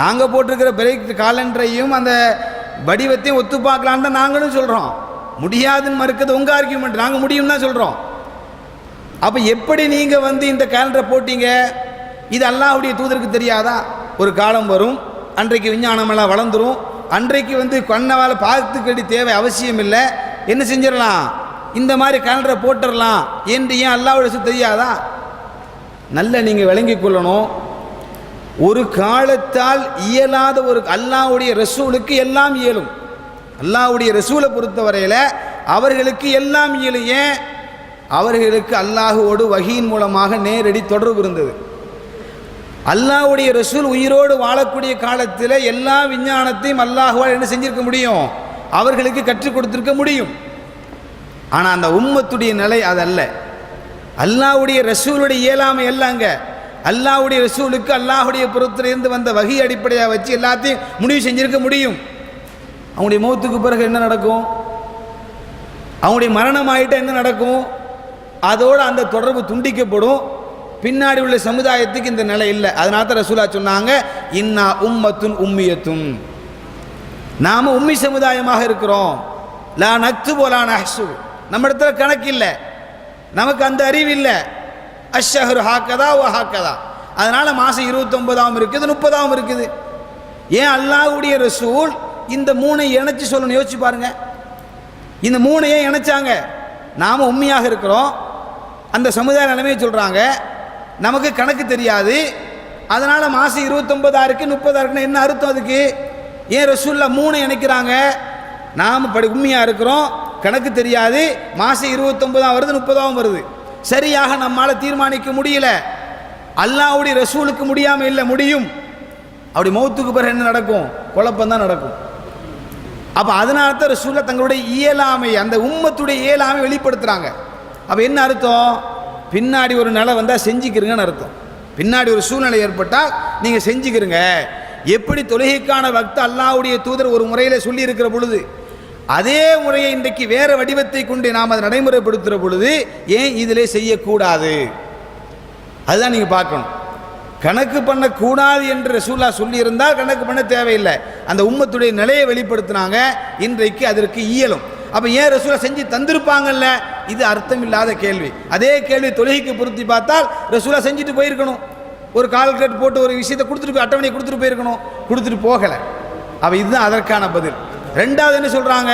நாங்கள் போட்டிருக்கிற பிரேக் காலண்டரையும் அந்த வடிவத்தையும் ஒத்து பார்க்கலான்னு தான் நாங்களும் சொல்கிறோம் முடியாதுன்னு மறுக்கிறது உங்கள் ஆர்கியூமெண்ட் நாங்கள் முடியும்னு தான் சொல்கிறோம் அப்போ எப்படி நீங்கள் வந்து இந்த கேலண்டரை போட்டீங்க? இது அல்லாஹ்வுடைய தூதருக்கு தெரியாதா? ஒரு காலம் வரும் அன்றைக்கு விஞ்ஞானமெல்லாம் வளர்ந்துரும் அன்றைக்கு வந்து கண்ணவால் பார்த்துக்கடி தேவை அவசியம் இல்லை. என்ன செஞ்சிடலாம்? இந்த மாதிரி கேலண்டரை போட்டுடலாம் என்று ஏன் அல்லாஹ்வுடைய தெரியாதா? நல்ல நீங்கள் விளங்கிக் கொள்ளணும். ஒரு காலத்தால் இயலாத ஒரு அல்லாவுடைய ரசூலுக்கு எல்லாம் இயலும். அல்லாஹ்வுடைய ரசூலை பொறுத்தவரையில் அவர்களுக்கு எல்லாம் இயலும். ஏன்? அவர்களுக்கு அல்லாஹுவோடு வகியின் மூலமாக நேரடி தொடர்பு இருந்தது. அல்லாவுடைய ரசூல் உயிரோடு வாழக்கூடிய காலத்தில் எல்லா விஞ்ஞானத்தையும் அல்லாஹுவால் என்ன செஞ்சிருக்க முடியும்? அவர்களுக்கு கற்றுக் கொடுத்துருக்க முடியும். ஆனால் அந்த உம்மத்துடைய நிலை அதல்ல அல்லாஹ்வுடைய ரசூலுடைய இயலாமை எல்லாங்க அல்லாஹுடைய ரசூலுக்கு அல்லாஹுடைய புறத்திலிருந்து வந்த வகி அடிப்படையாக வச்சு எல்லாத்தையும் முடிவு செஞ்சிருக்க முடியும். அவனுடைய மௌத்துக்கு பிறகு என்ன நடக்கும்? அவனுடைய மரணம் ஆகிட்டால் என்ன நடக்கும்? அதோடு அந்த தொடர்பு துண்டிக்கப்படும். பின்னாடி உள்ள சமுதாயத்துக்கு இந்த நிலை இல்லை. அதனால தான் ரசூலா சொன்னாங்க இன்னா உம்மத்துன் உம்மியத்தும். நாம் உம்மி சமுதாயமாக இருக்கிறோம். லா நக்து போலா நஹ்சு. நம்ம இடத்துல கணக்கு இல்லை. நமக்கு அந்த அறிவு இல்லை. அஷ்ஷஹர் ஹாக்கதா ஓ ஹாக்கதா. அதனால் மாதம் இருபத்தொம்பதாகவும் இருக்குது முப்பதாகவும் இருக்குது. ஏன் அல்லாஹ்வுடைய ரசூல் இந்த மூணை இணைச்சி சொல்லணும் யோசிச்சு பாருங்க. இந்த மூணையே இணைச்சாங்க? நாம் உண்மையாக இருக்கிறோம். அந்த சமுதாய நிலைமையை சொல்கிறாங்க நமக்கு கணக்கு தெரியாது. அதனால் மாதம் இருபத்தொம்பதாக இருக்குது முப்பதாக இருக்குன்னு என்ன அர்த்தம் அதுக்கு? ஏன் ரசூல்லா மூணை இணைக்கிறாங்க? நாம் படி உண்மையாக இருக்கிறோம். கணக்கு தெரியாது. மாதம் இருபத்தொம்பதாம் வருது முப்பதாவும் வருது. சரியாக நம்மால் தீர்மானிக்க முடியல. அல்லாவுடைய ரசூலுக்கு முடியாமல் இல்லை முடியும். அப்படி மௌத்துக்கு பிறகு என்ன நடக்கும்? குழப்பம் தான் நடக்கும். அப்போ அதனால தான் ரசூலில் தங்களுடைய இயலாமை அந்த உம்மத்துடைய இயலாமை வெளிப்படுத்துகிறாங்க அப்போ என்ன அர்த்தம்? பின்னாடி ஒரு நிலை வந்தால் செஞ்சுக்கிறீங்கன்னு அர்த்தம். பின்னாடி ஒரு சூழ்நிலை ஏற்பட்டால் நீங்கள் செஞ்சுக்கிறீங்க. எப்படி தொழுகைக்கான வக்த அல்லாவுடைய தூதர் ஒரு முறையில் சொல்லி இருக்கிற பொழுது அதே முறையை இன்றைக்கு வேறு வடிவத்தை கொண்டு நாம் அதை நடைமுறைப்படுத்துகிற பொழுது ஏன் இதில் செய்யக்கூடாது? அதுதான் நீங்கள் பார்க்கணும். கணக்கு பண்ணக்கூடாது என்று ரசூல்லா சொல்லியிருந்தால் கணக்கு பண்ண தேவையில்லை. அந்த உம்மத்துடைய நிலையை வெளிப்படுத்தினாங்க. இன்றைக்கு அதற்கு இயலும். அப்போ ஏன் ரசூலா செஞ்சு தந்திருப்பாங்கல்ல? இது அர்த்தம் இல்லாத கேள்வி. அதே கேள்வி தொழுகைக்கு பொருத்தி பார்த்தால் ரசூலா செஞ்சுட்டு போயிருக்கணும். ஒரு கால்குலேட் போட்டு ஒரு விஷயத்தை கொடுத்துட்டு போய் அட்டவணை கொடுத்துட்டு போயிருக்கணும். கொடுத்துட்டு போகலை. அப்போ இதுதான் அதற்கான பதில். ரெண்டாவது என்ன சொல்கிறாங்க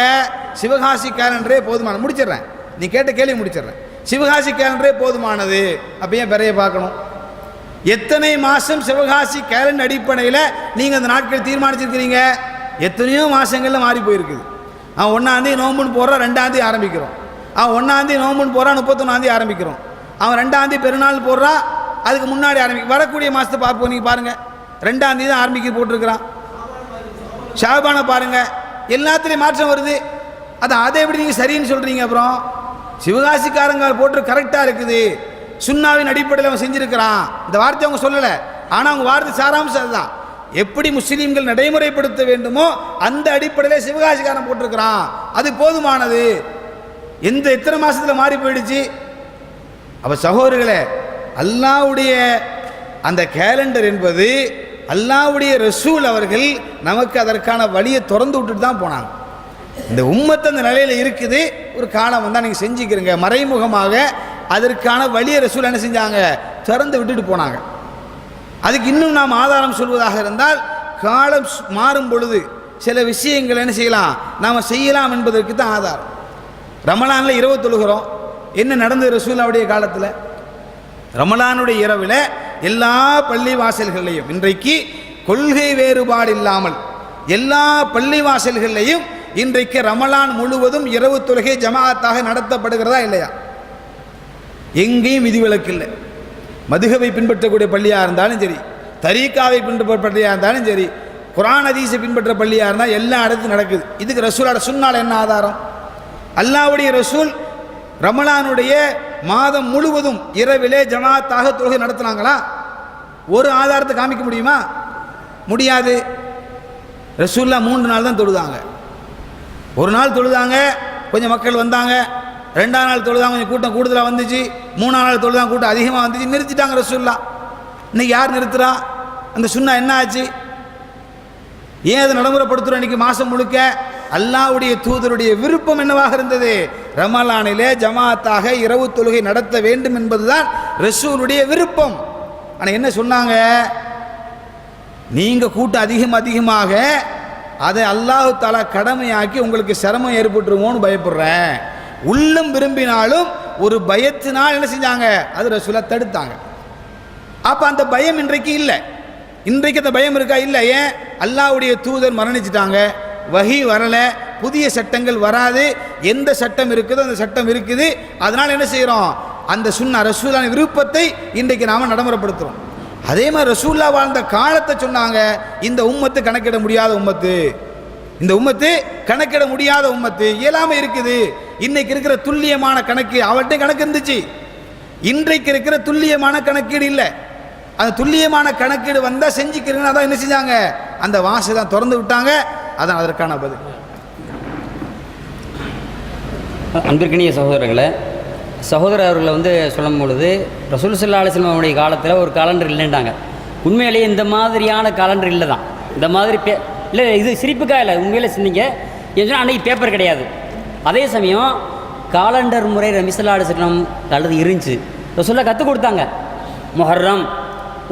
சிவகாசி கேலண்டரே போதுமான முடிச்சிடுறேன். நீ கேட்ட கேள்வி முடிச்சிடுறேன். சிவகாசி கேலண்டரே போதுமானது. அப்போ ஏன் பிறைய பார்க்கணும்? எத்தனை மாதம் சிவகாசி கேலண்டர் அடிப்படையில் நீங்கள் அந்த நாட்கள் தீர்மானிச்சிருக்கிறீங்க? எத்தனையோ மாதங்களில் மாறி போயிருக்குது. அவன் ஒன்றாந்தேதி நோம்புன்னு போடுறான் ரெண்டாந்தேதி ஆரம்பிக்கிறோம். அவன் ஒன்றாந்தேதி நோம்புன்னு போகிறான் முப்பத்தொன்னாந்தேதி ஆரம்பிக்கிறோம். அவன் ரெண்டாந்தேதி பெருநாள் போடுறான் அதுக்கு முன்னாடி ஆரம்பி வரக்கூடிய மாதத்தை பார்ப்போம் நீங்கள் பாருங்கள் ரெண்டாந்தேதி தான் ஆரம்பிக்க போட்டிருக்கிறான். ஷாபானை பாருங்கள் எல்லாத்துலேயும் மாற்றம் வருது. அது அதை எப்படி நீங்கள் சரின்னு சொல்கிறீங்க அப்புறம்? சிவகாசிக்காரங்க போட்டு கரெக்டாக இருக்குது. சுண்ணாவின் அடிப்படையில் அவன் செஞ்சுருக்கிறான். இந்த வார்த்தை அவங்க சொல்லலை. ஆனால் அவங்க வார்த்தை சாராம்சம் அதுதான். எப்படி முஸ்லீம்கள் நடைமுறைப்படுத்த வேண்டுமோ அந்த அடிப்படையில் சிவகாசிக்காரன் போட்டிருக்கிறான். அது போதுமானது. எந்த எத்தனை மாதத்தில் மாறி போயிடுச்சு? அப்போ சகோதரர்களே அல்லாவுடைய அந்த கேலண்டர் என்பது அல்லாவுடைய ரசூல் அவர்கள் நமக்கு அதற்கான வழியை திறந்து விட்டுட்டு தான் போனாங்க. இந்த உம்மத்து அந்த நிலையில் இருக்குது. ஒரு காலம் வந்தால் நீங்கள் செஞ்சுக்கிறீங்க. மறைமுகமாக அதற்கான வழியை ரசூல் என்ன செஞ்சாங்க? திறந்து விட்டுட்டு போனாங்க. அதுக்கு இன்னும் நாம் ஆதாரம் சொல்வதாக இருந்தால் காலம் மாறும் பொழுது சில விஷயங்கள் என்ன செய்யலாம்? நாம் செய்யலாம் என்பதற்கு தான் ஆதாரம். ரமலானில் இரவு தொழுகிறோம். என்ன நடந்தது ரசூலாவுடைய காலத்தில்? ரமலானுடைய இரவில் எல்லா பள்ளிவாசல்களையும் இன்றைக்கு கொள்கை வேறுபாடு இல்லாமல் எல்லா பள்ளிவாசல்களையும் இன்றைக்கு ரமலான் முழுவதும் இரவு தொழுகை ஜமாஅத்தாக நடத்தப்படுகிறதா இல்லையா? எங்கேயும் விதிவிலக்கு இல்லை மதுகவை பின்பற்றக்கூடிய பள்ளியாக இருந்தாலும் சரி தரீக்காவை பின்பற்ற பள்ளியாக இருந்தாலும் சரி குரான் அதீசை பின்பற்ற பள்ளியாக இருந்தால் எல்லா இடத்துக்கும் நடக்குது. இதுக்கு ரசூலோட சுன்னால் என்ன ஆதாரம்? அல்லாவுடைய ரசூல் ரமலானுடைய மாதம் முழுவதும் இரவிலே ஜமாத்தாக தொழுகை நடத்துனாங்களா? ஒரு ஆதாரத்தை காமிக்க முடியுமா? முடியாது. ரசூல்லா மூன்று நாள் தான் தொழுதாங்க. ஒரு நாள் தொழுதாங்க கொஞ்சம் மக்கள் வந்தாங்க. ரெண்டாம் நாள் தொழுதாங்க கொஞ்சம் கூட்டம் கூடுதலாக வந்துச்சு. மூணாம் நாள் தொழுதாங்க கூட்டம் அதிகமாக வந்துச்சு. நிறுத்திட்டாங்க ரசூல்லா இன்னைக்கு யார் நிறுத்துறா? அந்த சுண்ணா என்ன ஆச்சு? ஏன் அதை நடைமுறைப்படுத்துகிறோம் இன்னைக்கு மாதம் முழுக்க? அல்லாவுடைய தூதருடைய விருப்பம் என்னவாக இருந்தது? ரமலானிலே ஜமாத்தாக இரவு தொழுகை நடத்த வேண்டும் என்பதுதான் ரசூலுடைய விருப்பம். ஆனால் என்ன சொன்னாங்க? நீங்கள் கூட்டம் அதிகம் அதிகமாக அதை அல்லாஹு தாலா கடமையாக்கி உங்களுக்கு சிரமம் ஏற்பட்டுருமோன்னு பயப்படுறேன். உள்ளம் விரும்பினாலும் ஒரு பயத்தினால் என்ன செஞ்சாங்க? அது ரசூலா தடுத்தாங்க. அப்போ அந்த பயம் இன்றைக்கு இல்லை. இன்றைக்கு அந்த பயம் இருக்கா? இல்லை. ஏன்? அல்லாவுடைய தூதர் மரணிச்சிட்டாங்க. வகி வரலை புதிய சட்டங்கள் வராது எந்த சட்டம் இருக்குதோ அந்த சட்டம் இருக்குது. அதனால் என்ன செய்கிறோம் அந்த சுன்ன ரசூலான விருப்பத்தை இன்றைக்கு நாம் நடைமுறைப்படுத்துகிறோம் அதே மாதிரி ரசூல்லா வாழ்ந்த காலத்தை சொன்னாங்க இந்த உம்மத்து கணக்கிட முடியாத உம்மத்து. இந்த உம்மத்து கணக்கிட முடியாத உம்மத்து. இயலாமல் இருக்குது. இன்னைக்கு இருக்கிற துல்லியமான கணக்கு அவர்கிட்ட கணக்கு இருந்துச்சு. இன்றைக்கு இருக்கிற துல்லியமான கணக்கீடு இல்லை. அந்த துல்லியமான கணக்கீடு வந்தால் செஞ்சுக்கிறீங்கன்னா அதான் என்ன செஞ்சாங்க? அந்த வாசை தான் திறந்து விட்டாங்க. அதான் அதற்கான பதில். அன்பிற்கினிய சகோதரர்களை சகோதரர் அவர்களை வந்து சொல்லும் பொழுது ரசூல் சல்லா அலிஸ்லாமுடைய காலத்தில் ஒரு காலண்டர் இல்லைன்றாங்க. உண்மையிலேயே இந்த மாதிரியான காலண்டர் இல்லை தான் இந்த மாதிரி பே இல்லை இது சிரிப்புக்காக இல்லை உண்மையில் சிந்திங்க ஏன்னா அன்றைக்கி பேப்பர் கிடையாது. அதே சமயம் காலண்டர் முறை ரமிசல்லா அலிஸ்லாம் அல்லது இருந்துச்சு. ரசூல்லா கற்றுக் கொடுத்தாங்க. மொஹர்ரம்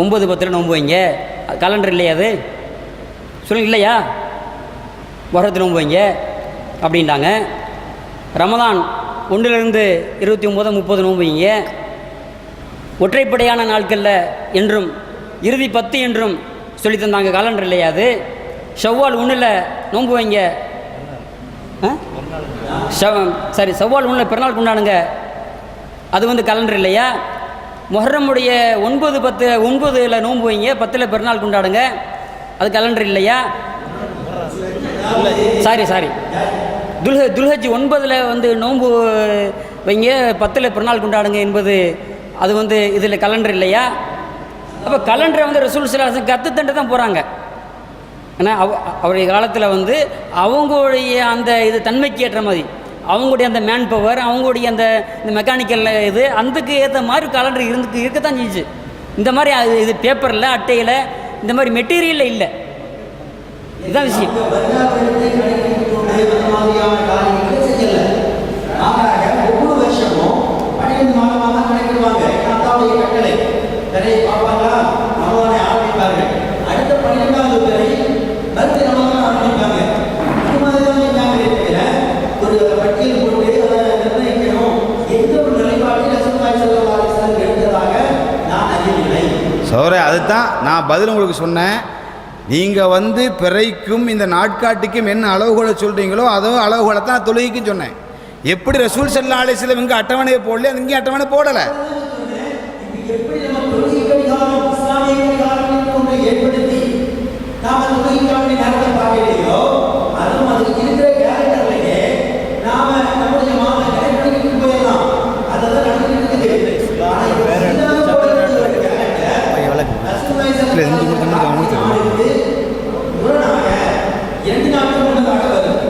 ஒம்பது பத்தில் நோன்பு வைங்க. காலண்டர் இல்லையா அது? சொல்லுங்க இல்லையா? மொஹரத்தில் நோன்பு வைங்க அப்படின்ட்டாங்க ரமதான் ஒன்றிலிருந்து இருபத்தி ஒம்பது முப்பது நோன்பு வைங்க ஒற்றைப்படையான நாட்களில் என்றும் இறுதி பத்து என்றும் சொல்லி தந்தாங்க. காலண்டர் இல்லையா அது? செவ்வால் ஒன்றில் நோன்பு வைங்க ஆ? சரி செவ்வால் ஒன்றில் பிறநாள் கொண்டாடுங்க. அது வந்து கலண்டர் இல்லையா? முஹர்ரமுடைய ஒன்பது பத்து ஒன்பதில் நோன்பு வைங்க பத்தில் பிறநாள் கொண்டாடுங்க. அது கலண்டர் இல்லையா? சாரி சாரி துல்ஹ துல்ஹஜ் ஒன்பதில் வந்து நோன்பு வைங்க பத்தில் பிறநாள் கொண்டாடுங்க என்பது அது வந்து இதில் கலண்டர் இல்லையா? அப்போ கலண்டரை வந்து ரசூல் சிலாசன் கற்றுத்தண்டு தான் போகிறாங்க ஏன்னா அவ அவருடைய காலத்தில் வந்து அவங்களுடைய அந்த இது தன்மைக்கு ஏற்ற மாதிரி அவங்களுடைய அந்த மேன் பவர் அவங்களுடைய அந்த இந்த மெக்கானிக்கல் இது அதுக்கு ஏற்ற மாதிரி கலண்டர் இருந்து இருக்கத்தான் செஞ்சுச்சு இந்த மாதிரி அது இது பேப்பரில் அட்டையில் இந்த மாதிரி மெட்டீரியலில் இல்லை. இதுதான் விஷயம். ஒவ்வொரு வருஷமும் பார்ப்பாங்களா அடுத்த மாதிரி எந்த ஒரு நான் சோரே அதுதான் நான் பதில் உங்களுக்கு சொன்னேன். நீங்கள் வந்து பிறைக்கும் இந்த நாட்காட்டிக்கும் என்ன அளவுகோலை சொல்கிறீங்களோ அதோ அளவுகோலை தான் தொழுகைக்கும் சொன்னேன். எப்படி ரசூல் செல்லா அலிஸ்லம் இங்கே அட்டவணையை போடல அது இங்கே அட்டவணை போடலை. எப்படி நம்ம தொழுகை ஏற்படுத்தி நாம தொழுகைக்கான நேரத்தை பார்க்கலையோ அதுவும் அதுக்கு இருக்கிற கேரக்டர்லயே நாம நம்முடைய மாத கடைபிடிக்கிட்டு போயிடலாம் அதெல்லாம் நடந்துட்டு இருக்குது ஆனா இப்ப சின்னதாக போடக்கூடிய ஒரு character, ரசூலுல்லாஹி இல்லை, இஞ்சி கொடுத்த மாதிரி அவனுக்கு தெரியும். அவருக்கு முரணாக இரண்டு நாட்கள் முன்னதாக வரும்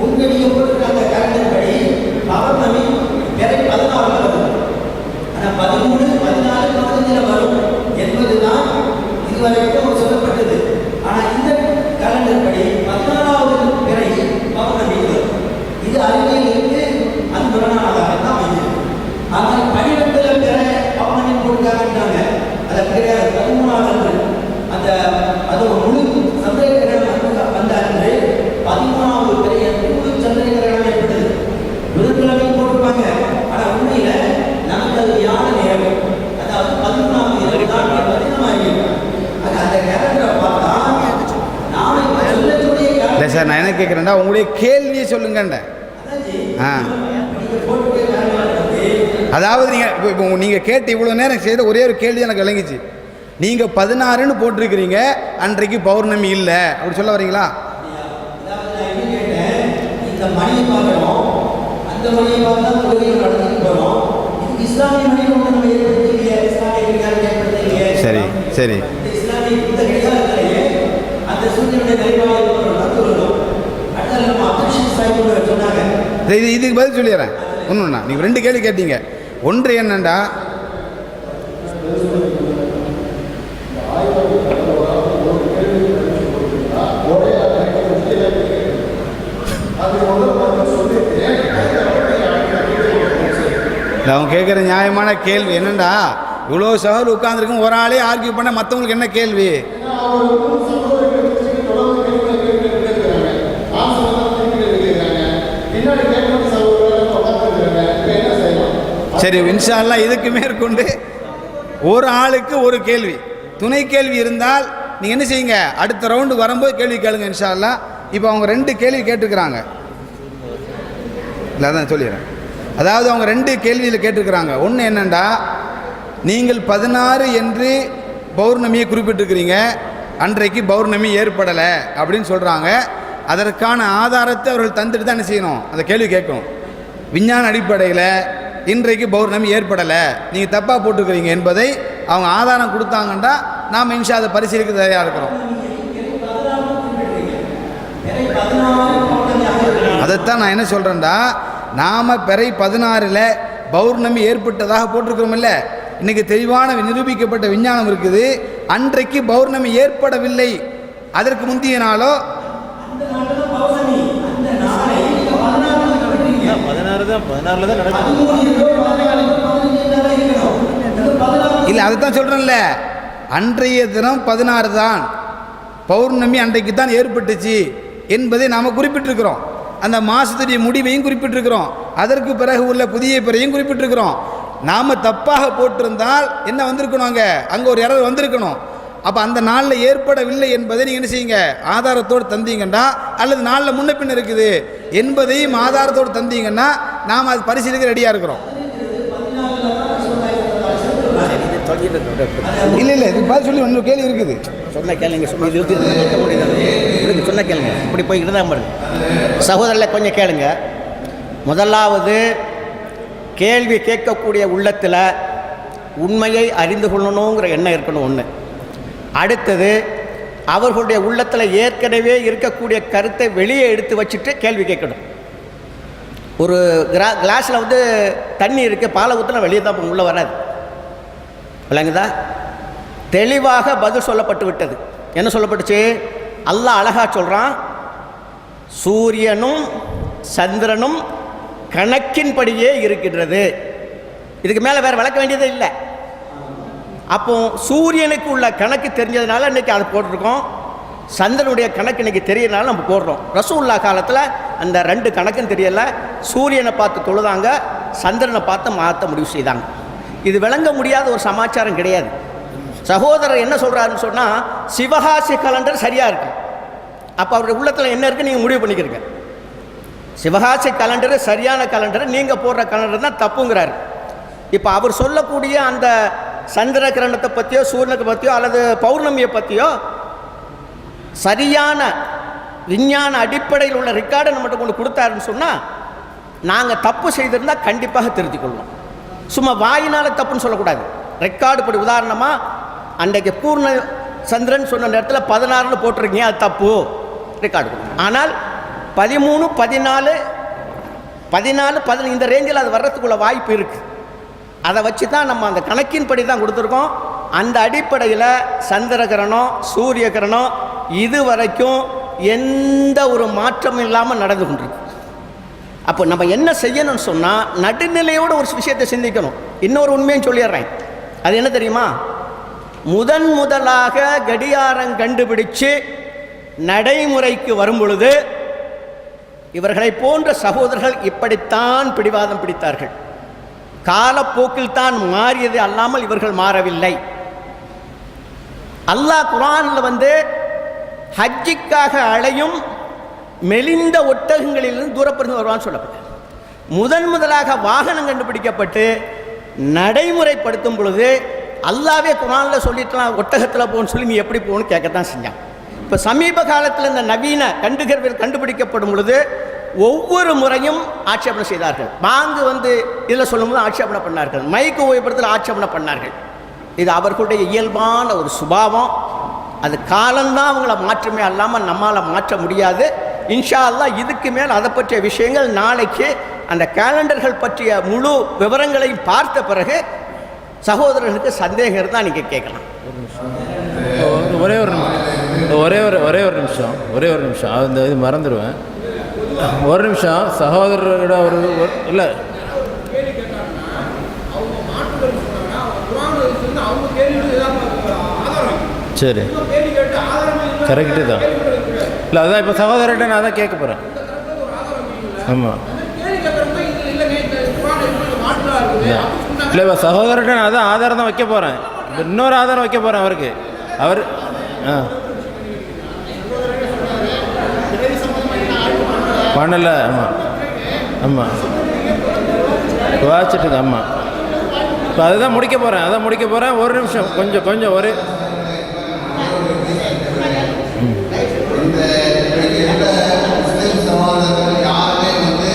முன்கணிக்க போட்டிருக்க அந்த கேலண்டர் படி பௌர்ணமி பிறை பதினாறுல வரும் ஆனா பதிமூணு பதினாலு பதினஞ்சுல வரும் என்பதுதான் இதுவரைக்கும் சொல்லப்பட்டது ஆனா இந்த கேலண்டர் படி பதினாலாவது பிறை பௌர்ணமி வரும் இது அறிவியலுக்கு அது முரணானதாக தான் அமைஞ்சது ஆனால் பனிரெண்டுல பிற பௌர்ணமி போட்டுக்காங்க அதை கிடையாது பதிமூணாவது அன்று அந்த அது ஒரு முழு சந்திர கிரகணம் வந்து வந்த அன்று பதிமூணாவது பெரிய முழு சந்திர கிரகணம் ஏற்பட்டது புதன்கிழமை போட்டிருப்பாங்க ஆனா உண்மையில நமக்கு அது ஞான நேரம் அதாவது பதிமூணாவது இரவு தான் பதினமாகி அது அந்த கேலண்டரை பார்த்தா நாளைக்கு சொல்லக்கூடிய இல்லை calendar சார் நான் என்ன கேட்குறேன்டா உங்களுடைய கேள்வியை சொல்லுங்கண்ட ஆ. அதாவது நீங்கள் இப்போ நீங்கள் கேட்டு இவ்வளோ நேரம் செய்த ஒரே ஒரு கேள்வி எனக்கு விளங்கிச்சு. நீங்கள் பதினாறுன்னு போட்டிருக்கிறீங்க அன்றைக்கு பௌர்ணமி இல்லை. அப்படி சொல்ல வரீங்களா? இந்த மணியை இது இதுக்கு பதில் சொல்லிடுறேன். ஒன்றுண்ணா நீங்கள் ரெண்டு கேள்வி கேட்டீங்க. ஒன்று என்னண்டா? அவன் கேட்குற நியாயமான கேள்வி என்னண்டா? இவ்வளோ சவால் உட்காந்துருக்கும் ஒரு ஆளே ஆர்கியூ பண்ண மற்றவங்களுக்கு என்ன கேள்வி? சரி இன்ஷால்லாம் இதுக்கு மேற்கொண்டு ஒரு ஆளுக்கு ஒரு கேள்வி. துணை கேள்வி இருந்தால் நீங்கள் என்ன செய்யுங்க? அடுத்த ரவுண்டு வரும்போது கேள்வி கேளுங்க இன்ஷால்லாம் இப்போ அவங்க ரெண்டு கேள்வி கேட்டுருக்குறாங்க. இல்லை அதான் சொல்லிடுறேன். அதாவது அவங்க ரெண்டு கேள்வியில் கேட்டுருக்குறாங்க. ஒன்று என்னென்னா நீங்கள் பதினாறு என்று பௌர்ணமியை குறிப்பிட்டிருக்கிறீங்க. அன்றைக்கு பௌர்ணமி ஏற்படலை அப்படின்னு சொல்கிறாங்க அதற்கான ஆதாரத்தை அவர்கள் தந்துட்டு தான் என்ன செய்யணும்? அந்த கேள்வி கேட்கணும். விஞ்ஞான அடிப்படையில் இன்றைக்கு பௌர்ணமி ஏற்படலை. நீங்கள் தப்பாக போட்டிருக்கிறீங்க என்பதை அவங்க ஆதாரம் கொடுத்தாங்கன்னா நாம் இன்ஷா அதை பரிசீலிக்க தயாராக இருக்கிறோம். அதைத்தான் நான் என்ன சொல்கிறேன்டா நாம் பிறை பதினாறில் பௌர்ணமி ஏற்பட்டதாக போட்டிருக்கிறோமில்ல. இன்றைக்கி தெளிவான நிரூபிக்கப்பட்ட விஞ்ஞானம் இருக்குது. அன்றைக்கு பௌர்ணமி ஏற்படவில்லை. அதற்கு முந்தைய நாளோ தான் பதினாறில் தான் நடக்கும் இல்லை அதை தான் சொல்கிறேன்ல அன்றைய தினம் பதினாறு தான். பௌர்ணமி அன்றைக்கு தான் ஏற்பட்டுச்சு என்பதை நாம் குறிப்பிட்டிருக்கிறோம். அந்த மாதத்துடைய முடிவையும் குறிப்பிட்டிருக்கிறோம். அதற்கு பிறகு உள்ள புதிய பிறையும் குறிப்பிட்டிருக்கிறோம். நாம் தப்பாக போட்டிருந்தால் என்ன வந்திருக்கணும் அங்கே? அங்கே ஒரு இடம் வந்திருக்கணும். அப்போ அந்த நாளில் ஏற்படவில்லை என்பதை நீங்கள் என்ன செய்யுங்க? ஆதாரத்தோடு தந்தீங்கன்னா அல்லது நாளில் முன்ன பின்ன இருக்குது என்பதையும் ஆதாரத்தோடு தந்தீங்கன்னா நாம் அது பரிசீலிக்க ரெடியாக இருக்கிறோம். இல்லை இல்லை இது பதில் சொல்லி இன்னொரு கேள்வி இருக்குது. சொன்ன கேளுங்க இது சொன்ன கேளுங்க. இப்படி போய்கிட்டு தான் பாருங்க. சகோதரர்களை கொஞ்சம் கேளுங்க. முதலாவது கேள்வி கேட்கக்கூடிய உள்ளத்தில் உண்மையை அறிந்து கொள்ளணுங்கிற எண்ணம் இருக்கணும் ஒன்று அடுத்தது அவர்களுடைய உள்ளத்தில் ஏற்கனவே இருக்கக்கூடிய கருத்தை வெளியே எடுத்து வச்சுட்டு கேள்வி கேட்கணும். ஒரு கிரா கிளாஸில் வந்து தண்ணி இருக்குது பாலை ஊற்றினா வெளியே தான் உள்ளே வராது. விளங்குதா? தெளிவாக பதில் சொல்லப்பட்டு விட்டது. என்ன சொல்லப்பட்டுச்சு? அல்லாஹ் அழகாக சொல்கிறான் சூரியனும் சந்திரனும் கணக்கின்படியே இருக்கின்றது. இதுக்கு மேலே வேறு விளக்க வேண்டியதே இல்லை. அப்போ சூரியனுக்கு உள்ள கணக்கு தெரிஞ்சதுனால இன்னைக்கு அதை போட்டிருக்கோம். சந்திரனுடைய கணக்கு இன்னைக்கு தெரியறதுனால நம்ம போடுறோம். ரசூல்லா காலத்தில் அந்த ரெண்டு கணக்குன்னு தெரியலை. சூரியனை பார்த்து தொழுதாங்க சந்திரனை பார்த்து மாற்ற முடிவு செய்தாங்க. இது விளங்க முடியாத ஒரு சமாச்சாரம் கிடையாது. சகோதரர் என்ன சொல்கிறாருன்னு சொன்னால் சிவகாசி கலண்டர் சரியாக இருக்கு. அப்போ அவருடைய உள்ளத்தில் என்ன இருக்குன்னு நீங்கள் முடிவு பண்ணிக்கிறீங்க. சிவகாசி கலண்டரு சரியான கலண்டர் நீங்கள் போடுற கலண்டர் தான் தப்புங்கிறாரு. இப்போ அவர் சொல்லக்கூடிய அந்த சந்திர கிரணத்தை பற்றியோ சூரியனுக்கு பற்றியோ அல்லது பௌர்ணமியை பற்றியோ சரியான விஞ்ஞான அடிப்படையில் உள்ள ரெக்கார்டை நம்மகிட்ட கொண்டு கொடுத்தாருன்னு சொன்னால் நாங்கள் தப்பு செய்திருந்தால் கண்டிப்பாக திருத்திக் கொள்வோம். சும்மா வாயினால் தப்புன்னு சொல்லக்கூடாது. ரெக்கார்டு படி உதாரணமாக அன்றைக்கு பூர்ண சந்திரன் சொன்ன நேரத்தில் பதினாறுன்னு போட்டிருக்கீங்க அது தப்பு. ரெக்கார்டு கொடுக்கும் ஆனால் பதிமூணு பதினாலு பதினாலு பதினஞ்சு இந்த ரேஞ்சில் அது வர்றதுக்குள்ள வாய்ப்பு இருக்குது அதை வச்சு தான் நம்ம அந்த கணக்கின்படி தான் கொடுத்துருக்கோம். அந்த அடிப்படையில் சந்திர கிரணம் சூரிய கிரணம் இது வரைக்கும் எந்த ஒரு மாற்றம் இல்லாமல் நடந்து கொண்டிருக்கு. அப்போ நம்ம என்ன செய்யணும்னு சொன்னால் நடுநிலையோட ஒரு விஷயத்தை சிந்திக்கணும். இன்னொரு உண்மையும் சொல்லிடுறேன். அது என்ன தெரியுமா? முதன் முதலாக கடியாரம் கண்டுபிடிச்சு நடைமுறைக்கு வரும் பொழுது இவர்களை போன்ற சகோதரர்கள் இப்படித்தான் பிடிவாதம் பிடித்தார்கள். காலப்போக்கில் தான் மாறியது அல்லாமல் இவர்கள் மாறவில்லை. அல்லாஹ் குரானில் வந்து ஹஜ்ஜிக்காக அலையும் மெலிந்த ஒட்டகங்களிலிருந்து தூரப்படுத்து வருவான்னு சொல்லப்பட்டது. முதன் முதலாக வாகனம் கண்டுபிடிக்கப்பட்டு நடைமுறைப்படுத்தும் பொழுது அல்லாவே குரானில் சொல்லிட்டுலாம் ஒட்டகத்தில் போகணும்னு சொல்லி நீ எப்படி போகணும்னு கேட்கத்தான் செஞ்சான். இப்போ சமீப காலத்தில் இந்த நவீன கண்டுகர்வில் கண்டுபிடிக்கப்படும் பொழுது ஒவ்வொரு முறையும் ஆட்சேபனை செய்தார்கள். பாங்கு வந்து இதில் சொல்லும்போது ஆட்சேபனை பண்ணார்கள். மைக்கு ஓய்வுபடுத்தல் ஆட்சேபனை பண்ணார்கள். இது அவர்களுடைய இயல்பான ஒரு சுபாவம். அது காலம்தான் அவங்கள மாற்றமே அல்லாமல் நம்மால் மாற்ற முடியாது. இன்ஷா அல்லாஹ் இதுக்கு மேல் அதை பற்றிய விஷயங்கள் நாளைக்கு அந்த கேலண்டர்கள் பற்றிய முழு விவரங்களையும் பார்த்த பிறகு சகோதரர்களுக்கு சந்தேகம் இருந்தால் நீங்கள் கேட்கலாம். ஒரே ஒரு நிமிஷம். ஒரே ஒரு ஒரே ஒரு நிமிஷம். ஒரே ஒரு நிமிஷம். அந்த இது மறந்துடுவேன் ஒரு நிமிஷம். சகோதரரோட ஒரு- இல்லை சரி. கரெக்டு தான். இல்லை அதான் இப்போ சகோதரர்கிட்ட நான் தான் கேட்க போகிறேன் ஆமாம் இல்லை. இப்போ சகோதரர்கிட்ட நான் அதான் ஆதாரம் தான் வைக்க போகிறேன் இப்போ இன்னொரு ஆதாரம் வைக்க போகிறேன் அவருக்கு. அவர் ஆ. பண்ணல. ஆமாம் ஆமாம் வாச்சிட்டு ஆமாம் இப்போ அதுதான் முடிக்க போகிறேன் அதான் முடிக்க போகிறேன் ஒரு நிமிஷம். கொஞ்சம் கொஞ்சம் ஒரு முஸ்லிம் சமாஜத்தில் யாருமே வந்து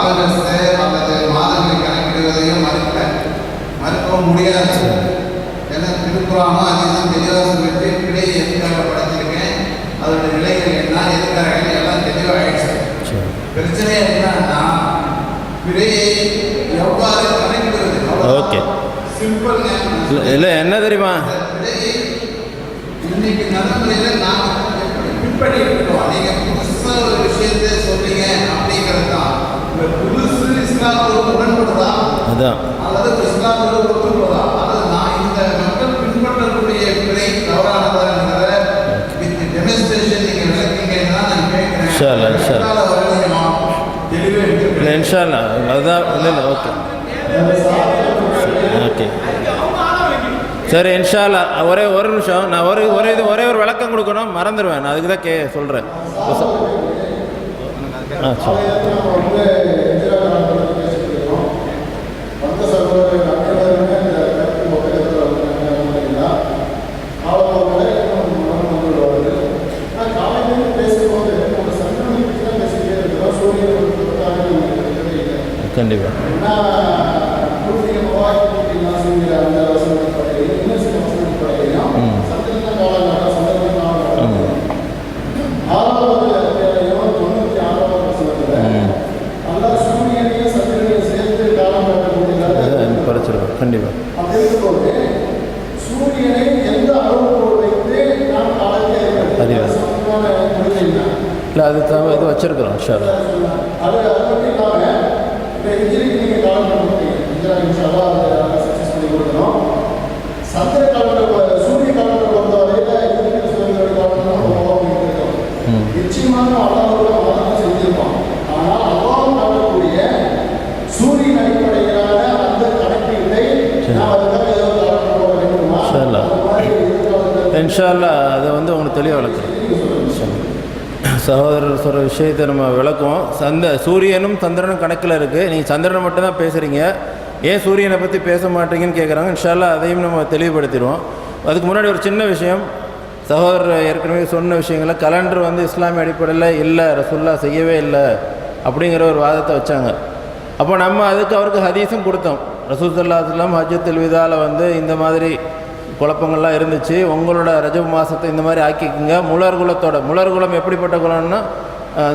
காலண்டர்ஸு அல்லது மாதங்களை கணக்கிடுவதையும் மறுக்க மறுக்கவும் முடியாது. ஏன்னா திருக்குறாமோ அதுதான் தெளிவாக சொல்லிட்டு பிழை எதுக்காக படைச்சிருக்கேன்? அதோட நிலைகள் என்ன? எதுக்காக எல்லாம் தெளிவாகிடுச்சு பிரச்சனை என்னன்னா பிழையை எவ்வாறு கணக்கிடுவது? ஓகே. சிம்பிள் இல்லை என்ன தெரியுமா? இன்னைக்கு நடைமுறையில நாம எப்படி இருக்கோம் நீங்க புதுசா ஒரு விஷயத்தை சொல்றீங்க அப்படிங்கிறது தான் இந்த புதுசு இஸ்லாமோட உடன்படுதா அதான். அல்லது இஸ்லாமோட ஒத்துக்கிறதா அல்லது நான் இந்த மக்கள் பின்பற்றக்கூடிய பிழை தவறானதாங்கிறத வித் டெமன்ஸ்ட்ரேஷன் நீங்க விளக்குங்கன்னு தான் நான் கேட்கிறேன். இன்ஷா அல்லாஹ், இன்ஷா அல்லாஹ். எதனால வரலையுமா? தெளிவே இல்லை எடுத்துக்கிறேன் இன்ஷால்லா அதுதான் இல்லை இல்லை ஓகே. ஓகே. சரி இன்ஷால்லா ஒரே ஒரு நிமிஷம் நான் ஒரு ஒரே இது ஒரே ஒரு விளக்கம் கொடுக்கணும். மறந்துடுவேன். நான் அதுக்கு தான் கே சொல்கிறேன் ஆ சரி வந்த சகோதரர்கள் அனைவருமே இந்த கருத்து ஒப்பந்தத்தில் வந்தாங்க அவர்களோட மனம் வந்துள்ளார்கள் நான் காலையிலேருந்து பேசும்போது நம்ம சந்தனை பற்றி தான் பேசிக்கிட்டே இருக்கிறோம் சூரியன் கொடுத்தாங்க இல்லை கண்டிப்பாக ஏன்னா பூர்வீக மவாக்கியெல்லாம் செய்கிற அந்த வசனத்தின் படையிலும் இன்னும் சில வசனத்தின் படையிலும் சந்திரன காலங்கள் சந்திரன காலங்கள் ஆறாவது அத்தியாயம் தொண்ணூற்றி ஆறாவது வசனத்தில் அல்லா சூரியனையும் சந்திரனையும் சேர்த்து காலம் காட்டக்கூடியதாக குறைச்சிருவேன் கண்டிப்பாக அப்படி இருக்கும்போது சூரியனை எந்த அளவுகோல் வைத்து நாம் காலத்தை அறிவு. சம்பந்தமான கொள்கைன்னா இல்லை அது தான் இது வச்சுருக்குறோம் இன்ஷால்லா அது அது மட்டும் இல்லாமல் இந்த இன்ஜினிக்கு நீங்கள் காலம் பண்ணுறீங்க இந்திரா இன்ஷால்லா அதை சக்ஸஸ் பண்ணி கொடுக்கணும் சந்திர காலத்தில் சூரிய காலத்தில் பொறுத்தவரையில் காலம் இருக்கோம் நிச்சயமாக அல்லாவோட மாதம் செஞ்சிருப்பான் ஆனால் அல்லாவும் காட்டக்கூடிய சூரியன் அடிப்படையிலான அந்த கணக்கீட்டை நாம் அதுக்காக ஏதோ காலம் போட வேண்டுமா இன்ஷால்லா. இன்ஷால்லா அதை வந்து உங்களுக்கு தெளிவாக விளக்குறேன் சகோதரர் சொல்கிற விஷயத்தை நம்ம விளக்குவோம். சந்த சூரியனும் சந்திரனும் கணக்கில் இருக்குது நீங்கள் சந்திரனை மட்டும்தான் பேசுகிறீங்க ஏன் சூரியனை பற்றி பேச மாட்டீங்கன்னு கேட்குறாங்க இன்ஷால்லா அதையும் நம்ம தெளிவுபடுத்திடுவோம். அதுக்கு முன்னாடி ஒரு சின்ன விஷயம். சகோதரர் ஏற்கனவே சொன்ன விஷயங்கள கலண்டர் வந்து இஸ்லாமிய அடிப்படையில் இல்லை ரசுல்லா செய்யவே இல்லை அப்படிங்கிற ஒரு வாதத்தை வச்சாங்க. அப்போ நம்ம அதுக்கு அவருக்கு ஹதீஸும் கொடுத்தோம். ரசூல் சல்லாஹ்லாம் ஹஜ்ஜத்துல் விதாவில் வந்து இந்த மாதிரி குழப்பங்கள்லாம் இருந்துச்சு. உங்களோட ரஜப மாதத்தை இந்த மாதிரி ஆக்கிக்குங்க. முலர் குலத்தோட முலர் குலம் எப்படிப்பட்ட குலம்னா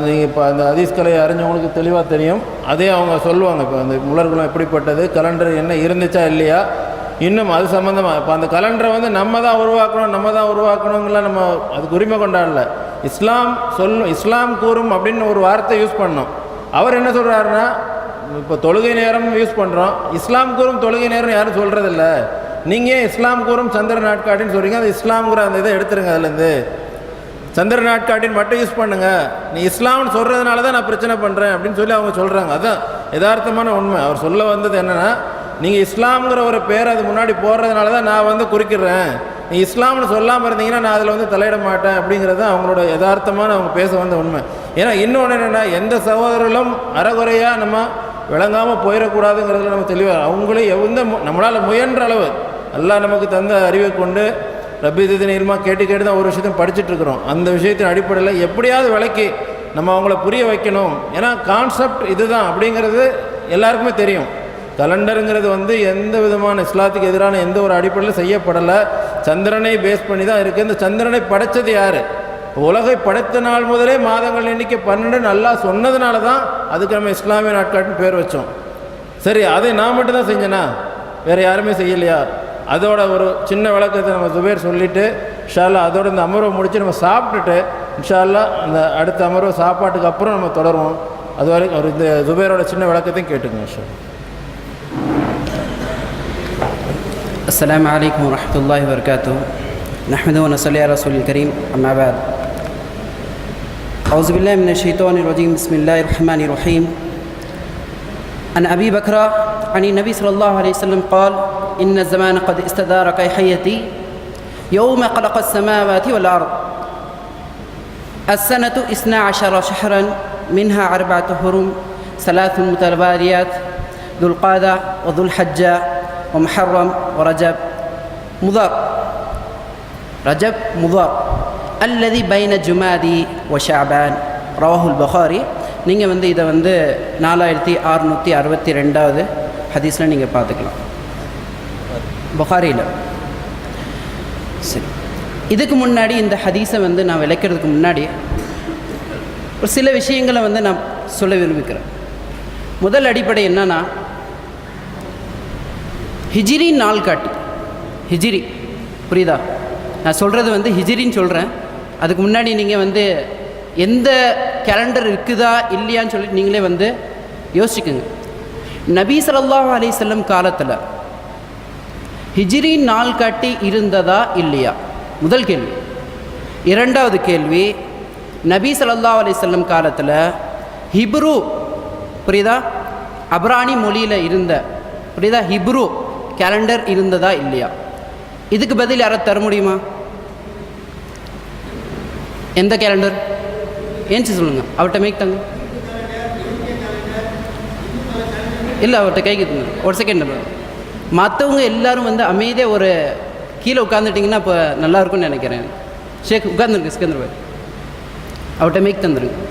நீங்கள் இப்போ அந்த அதீஸ்கலையை அறிஞ்சவங்களுக்கு தெளிவாக தெரியும். அதே அவங்க சொல்லுவாங்க இப்போ அந்த முலர் குலம் எப்படிப்பட்டது கலண்டர் என்ன இருந்துச்சா இல்லையா? இன்னும் அது சம்மந்தமாக இப்போ அந்த கலண்டரை வந்து நம்ம தான் உருவாக்கணும் நம்ம தான் உருவாக்கணுங்கலாம் நம்ம அதுக்கு உரிமை கொண்டாடல. இஸ்லாம் சொல்லும் இஸ்லாம் கூறும் அப்படின்னு ஒரு வார்த்தை யூஸ் பண்ணோம். அவர் என்ன சொல்கிறாருன்னா இப்போ தொழுகை நேரம் யூஸ் பண்ணுறோம் இஸ்லாம் கூறும் தொழுகை நேரம் யாரும் சொல்கிறதில்ல நீங்கள் இஸ்லாம் கூறும் சந்திர நாட்காட்டின்னு சொல்கிறீங்க அது இஸ்லாம்ங்கிற அந்த இதை எடுத்துருங்க அதுலேருந்து. சந்திர நாட்காட்டின்னு மட்டும் யூஸ் பண்ணுங்கள் நீ இஸ்லாம்னு சொல்கிறதுனால தான் நான் பிரச்சனை பண்ணுறேன் அப்படின்னு சொல்லி அவங்க சொல்கிறாங்க அதுதான் யதார்த்தமான உண்மை. அவர் சொல்ல வந்தது என்னென்னா நீங்கள் இஸ்லாம்ங்கிற ஒரு பேர் அது முன்னாடி போடுறதுனால தான் நான் வந்து குறிக்கிறேன். நீ இஸ்லாம்னு சொல்லாமல் இருந்தீங்கன்னா நான் அதில் வந்து தலையிட மாட்டேன் அப்படிங்கிறது தான் அவங்களோட யதார்த்தமான அவங்க பேச வந்த உண்மை. ஏன்னா இன்னொன்று என்னென்னா எந்த சகோதரர்களும் அறகுறையாக நம்ம விளங்காமல் போயிடக்கூடாதுங்கிறதுல நம்ம தெளிவாக அவங்களே எந்த நம்மளால் முயன்ற அளவு அல்லாஹ் நமக்கு தந்த அறிவை கொண்டு ரப்பி திதின் இல்மா கேட்டு கேட்டு தான் ஒரு விஷயத்தையும் படிச்சுட்ருக்குறோம். அந்த விஷயத்தின் அடிப்படையில் எப்படியாவது விலைக்கு நம்ம அவங்கள புரிய வைக்கணும். ஏன்னா கான்செப்ட் இதுதான் அப்படிங்கிறது எல்லாருக்குமே தெரியும். கலண்டருங்கிறது வந்து எந்த விதமான இஸ்லாத்துக்கு எதிரான எந்த ஒரு அடிப்படையில் செய்யப்படலை. சந்திரனை பேஸ் பண்ணி தான் இருக்குது இந்த சந்திரனை படைச்சது யார்? உலகை படைத்த நாள் முதலே மாதங்கள் எண்ணிக்கை பன்னெண்டு. நல்லா சொன்னதுனால தான் அதுக்கு நம்ம இஸ்லாமிய நாட்காட்டுன்னு பேர் வச்சோம். சரி அதை நான் மட்டும் தான் செஞ்சேனா? வேறு யாருமே செய்யலையா? அதோட ஒரு சின்ன விளக்கத்தை நம்ம துபேர் சொல்லிவிட்டு இன்ஷால்லா அதோட இந்த அமர்வை முடித்து நம்ம சாப்பிட்டுட்டு இன்ஷால்லா அந்த அடுத்த அமர்வு சாப்பாட்டுக்கு அப்புறம் நம்ம தொடருவோம் அது வரைக்கும் ஒரு இந்த துபேரோட சின்ன விளக்கத்தையும் கேட்டுங்க இன்ஷா السلام عليكم ورحمة الله وبركاته نحمده ونصلي على رسول الكريم أما بعد أعوذ بالله من الشيطان الرجيم بسم الله الرحمن الرحيم عن أبي بكر عن النبي صلى الله عليه وسلم قال إن الزمان قد استدار كحيتي يوم خلق السماوات والأرض السنة اثنا عشر شهرا منها أربعة حرم ثلاث متواليات ذو القادة وذو الحجة ومحرم ورجب مضر رجب مضر الذي بين جمادي وشعبان رواه البخاري நீங்கள் வந்து இதை வந்து நாலாயிரத்தி அறுநூற்றி அறுபத்தி ரெண்டாவது ஹதீஸில் நீங்கள் பார்த்துக்கலாம் புகாரியில். சரி. இதுக்கு முன்னாடி இந்த ஹதீஸை வந்து நான் விளக்கிறதுக்கு முன்னாடி ஒரு சில விஷயங்களை வந்து நான் சொல்ல விரும்புகிறேன். முதல் அடிப்படை என்னன்னா ஹிஜிரி நாள் காட்டி. ஹிஜிரி. புரியுதா? நான் சொல்கிறது வந்து ஹிஜிரின்னு சொல்கிறேன் அதுக்கு முன்னாடி நீங்கள் வந்து எந்த கேலண்டர் இருக்குதா இல்லையான்னு சொல்லிட்டு நீங்களே வந்து யோசிச்சுக்கோங்க. நபீ சல்லாஹ் அலி செல்லம் காலத்தில் ஹிஜ்ரி நாள் காட்டி இருந்ததா இல்லையா? முதல் கேள்வி. இரண்டாவது கேள்வி நபி சல்லா அலைஹி காலத்தில் ஹிப்ரு புரியுதா? அபராணி மொழியில் இருந்த புரியுதா? ஹிப்ரு கேலண்டர் இருந்ததா இல்லையா? இதுக்கு பதில் யாராவது தர முடியுமா? எந்த கேலண்டர் ஏன்ச்சு சொல்லுங்கள் அவர்கிட்ட மேய்க் தாங்க. இல்லை அவர்கிட்ட கைக்குதுங்க ஒரு செகண்ட் மற்றவங்க எல்லாரும் வந்து அமைதியாக ஒரு கீழே உட்காந்துட்டிங்கன்னா இப்போ நல்லா இருக்கும்னு நினைக்கிறேன். ஷேக் உட்காந்துருக்கு சிக்கந்தர் பாய். மேக் தந்துருங்க.